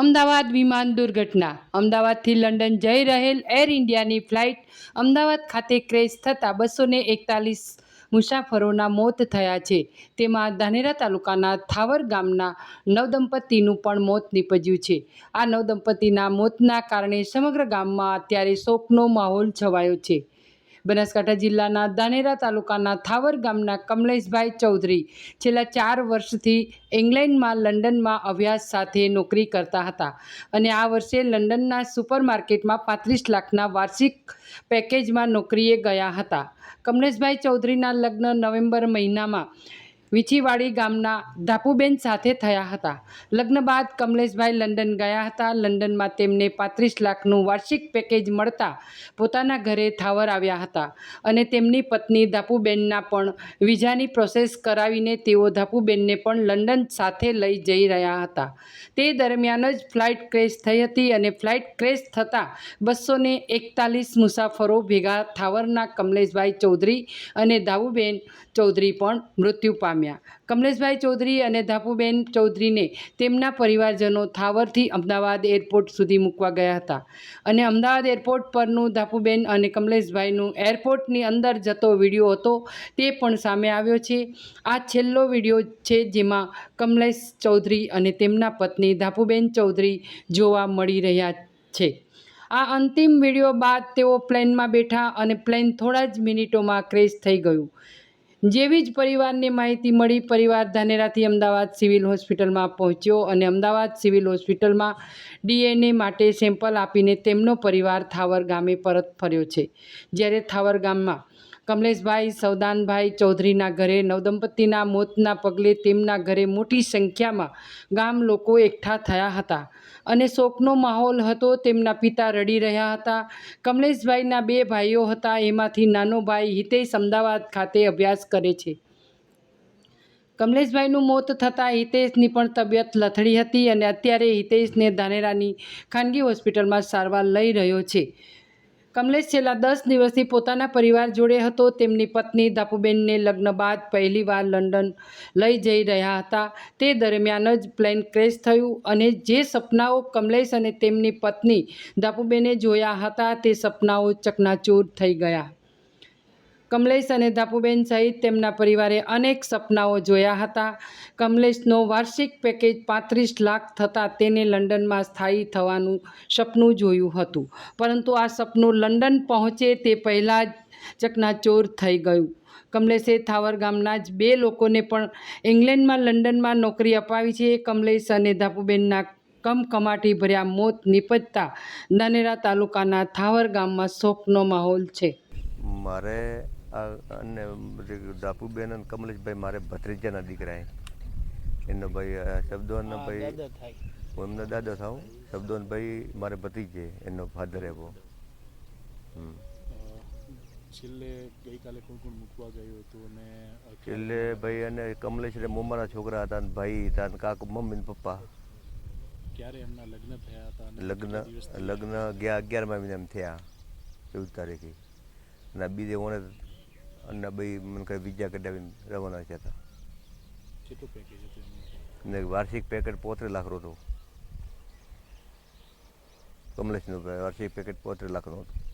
અમદાવાદ વિમાન દુર્ઘટના. અમદાવાદથી લંડન જઈ રહેલ એર ઇન્ડિયાની ફ્લાઇટ અમદાવાદ ખાતે ક્રેશ થતાં બસો ને એકતાલીસ મુસાફરોના મોત થયા છે. તેમાં ધાનેરા તાલુકાના થાવર ગામના નવદંપતિનું પણ મોત નીપજ્યું છે. આ નવદંપતિના મોતના કારણે સમગ્ર ગામમાં અત્યારે શોકનો માહોલ છવાયો છે. બનાસકાંઠા જિલ્લાના દાનેરા તાલુકાના થાવર ગામના કમલેશભાઈ ચૌધરી છેલ્લા ચાર વર્ષથી ઇંગ્લેન્ડમાં લંડનમાં અભ્યાસ સાથે નોકરી કરતા હતા અને આ વર્ષે લંડનના સુપરમાર્કેટમાં પાંત્રીસ લાખના વાર્ષિક પેકેજમાં નોકરીએ ગયા હતા. કમલેશભાઈ ચૌધરીના લગ્ન નવેમ્બર મહિનામાં વીંછીવાડી ગામના ધાપુબેન સાથે થયા હતા. લગ્ન બાદ કમલેશભાઈ લંડન ગયા હતા. લંડનમાં તેમને પાંત્રીસ લાખનું વાર્ષિક પેકેજ મળતા પોતાના ઘરે થાવર આવ્યા હતા અને તેમની પત્ની ધાપુબેનના પણ વિઝાની પ્રોસેસ કરાવીને તેઓ ધાપુબેનને પણ લંડન સાથે લઈ જઈ રહ્યા હતા. તે દરમિયાન જ ફ્લાઇટ ક્રેશ થઈ હતી અને ફ્લાઇટ ક્રેશ થતાં બસો ને એકતાલીસ મુસાફરો ભેગા થાવરના કમલેશભાઈ ચૌધરી અને ધાવુબેન ચૌધરી પણ મૃત્યુ પામ્યા. કમલેશભાઈ ચૌધરી અને ધાપુબેન ચૌધરીને તેમના પરિવારજનો થાવરથી અમદાવાદ એરપોર્ટ સુધી મૂકવા ગયા હતા. અને અમદાવાદ એરપોર્ટ પરનું ધાપુબેન અને કમલેશભાઈનું એરપોર્ટની અંદર જતો વીડિયો હતો તે પણ સામે આવ્યો છે. આ છેલ્લો વીડિયો છે જેમાં કમલેશ ચૌધરી અને તેમના પત્ની ધાપુબેન ચૌધરી જોવા મળી રહ્યા છે. આ અંતિમ વીડિયો બાદ તેઓ પ્લેનમાં બેઠા અને પ્લેન થોડા જ મિનિટોમાં ક્રેશ થઈ ગયું. જેવી જ પરિવારને માહિતી મળી પરિવાર ધાનેરાથી અમદાવાદ સિવિલ હોસ્પિટલમાં પહોંચ્યો અને અમદાવાદ સિવિલ હોસ્પિટલમાં ડીએનએ માટે સેમ્પલ આપીને તેમનો પરિવાર થાવર ગામે પરત ફર્યો છે. જ્યારે થાવર ગામમાં કમલેશભાઈ સૌદાનભાઈ ચૌધરીના ઘરે, નવદંપતિના મોતના પગલે તેમના ઘરે મોટી સંખ્યામાં ગામ લોકો એકઠા થયા હતા અને શોકનો માહોલ હતો, તેમના પિતા રડી રહ્યા હતા. કમલેશભાઈના બે ભાઈઓ હતા, એમાંથી નાનો ભાઈ હિતેશ અમદાવાદ ખાતે અભ્યાસ કરે છે. કમલેશભાઈનું મોત થતાં હિતેશની પણ તબિયત લથડી હતી અને અત્યારે હિતેશને ધાનેરાની ખાનગી હોસ્પિટલમાં સારવાર લઈ રહ્યો છે. કમલેશ છેલ્લા દસ દિવસથી પોતાના પરિવાર જોડે હતો. તેમની પત્ની ધાપુબેનને લગ્ન બાદ પહેલીવાર લંડન લઈ જઈ રહ્યા હતા. તે દરમિયાન જ પ્લેન ક્રેશ થયું અને જે સપનાઓ કમલેશ અને તેમની પત્ની ધાપુબેને જોયા હતા તે સપનાઓ ચકનાચૂર થઈ ગયા. કમલેશ અને ધાપુબેન સહિત તેમના પરિવારે અનેક સપનાઓ જોયા હતા. કમલેશનો વાર્ષિક પેકેજ પાંત્રીસ લાખ થતાં તેને લંડનમાં સ્થાયી થવાનું સપનું જોયું હતું. પરંતુ આ સપનું લંડન પહોંચે તે પહેલાં જ ચકનાચોર થઈ ગયું. કમલેશે થાવર ગામના જ બે લોકોને પણ ઇંગ્લેન્ડમાં લંડનમાં નોકરી અપાવી છે. કમલેશ અને ધાપુબેનના કમકમાટી ભર્યા મોત નિપજતા ધાનેરા તાલુકાના થાવર ગામમાં શોકનો માહોલ છે. મારે અને દાપુબેન અને કમલેશભાઈ મારે ભત્રીજાના દીકરા એમનો એનો ભાઈ શબ્દો શબ્દોન ભાઈ હું એમનો દાદો થાઉં. શબ્દોન ભાઈ મારે ભત્રીજે એનો ફાધર એવો છેલ્લે ગઈકાલે કોણ કોણ મૂકવા ગયું હતું અને છેલ્લે ભાઈ અને કમલેશ એટલે મોમાના છોકરા હતા અને ભાઈ હતા અને કાકુ મમ્મી ને પપ્પા. ક્યારે એમના લગ્ન થયા હતા લગ્ન લગ્ન ગયા અગિયારમાં મહિને એમ થયા ચૌદ તારીખે. અને બીજે ઓને અને ભાઈ મને કહે બીજા કઢાવીને રવાના થયા હતા. કેટલું પેકેજ હતું ને વાર્ષિક પેકેટ પોત્રીસ લાખનું હતું. કમલેશનું વાર્ષિક પેકેટ પોત્રીસ લાખનું હતું.